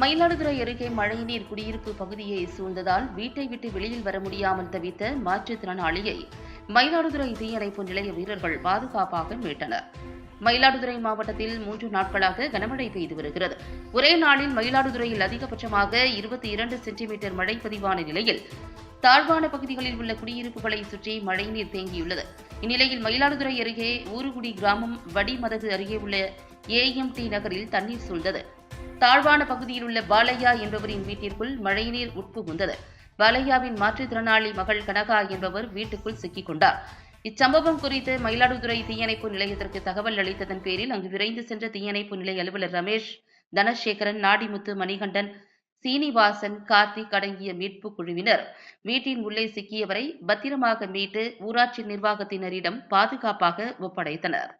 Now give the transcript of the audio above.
மயிலாடுதுறை அருகே மழைநீர் குடியிருப்பு பகுதியை சூழ்ந்ததால் வீட்டை விட்டு வெளியில் வர முடியாமல் தவித்த மாற்றுத்திறனாளியை மயிலாடுதுறை தீயணைப்பு நிலைய வீரர்கள் பாதுகாப்பாக மீட்டனர். மயிலாடுதுறை மாவட்டத்தில் மூன்று நாட்களாக கனமழை பெய்து வருகிறது. ஒரே நாளில் மயிலாடுதுறையில் அதிகபட்சமாக இருபத்தி இரண்டு சென்டிமீட்டர் மழை பதிவான நிலையில் தாழ்வான பகுதிகளில் உள்ள குடியிருப்புகளை சுற்றி மழைநீர் தேங்கியுள்ளது. இந்நிலையில் மயிலாடுதுறை அருகே ஊருகுடி கிராமம் வடிமதகு அருகே உள்ள ஏஎம்டி நகரில் தண்ணீர் சூழ்ந்தது. தாழ்வான பகுதியில் உள்ள பாலையா என்பவரின் வீட்டிற்குள் மழைநீர் உட்புகுந்தது. பாலையாவின் மாற்றுத்திறனாளி மகள் கனகா என்பவர் வீட்டுக்குள் சிக்கிக் கொண்டார் இச்சம்பவம் குறித்து மயிலாடுதுறை தீயணைப்பு நிலையத்திற்கு தகவல் அளித்ததன் பேரில் அங்கு விரைந்து சென்ற தீயணைப்பு நிலைய அலுவலர் ரமேஷ் தனசேகரன் நாடிமுத்து மணிகண்டன் சீனிவாசன் கார்த்திக் அடங்கிய மீட்பு குழுவினர். வீட்டின் உள்ளே சிக்கியவரை பத்திரமாக மீட்டு ஊராட்சி நிர்வாகத்தினரிடம் பாதுகாப்பாக ஒப்படைத்தனர்.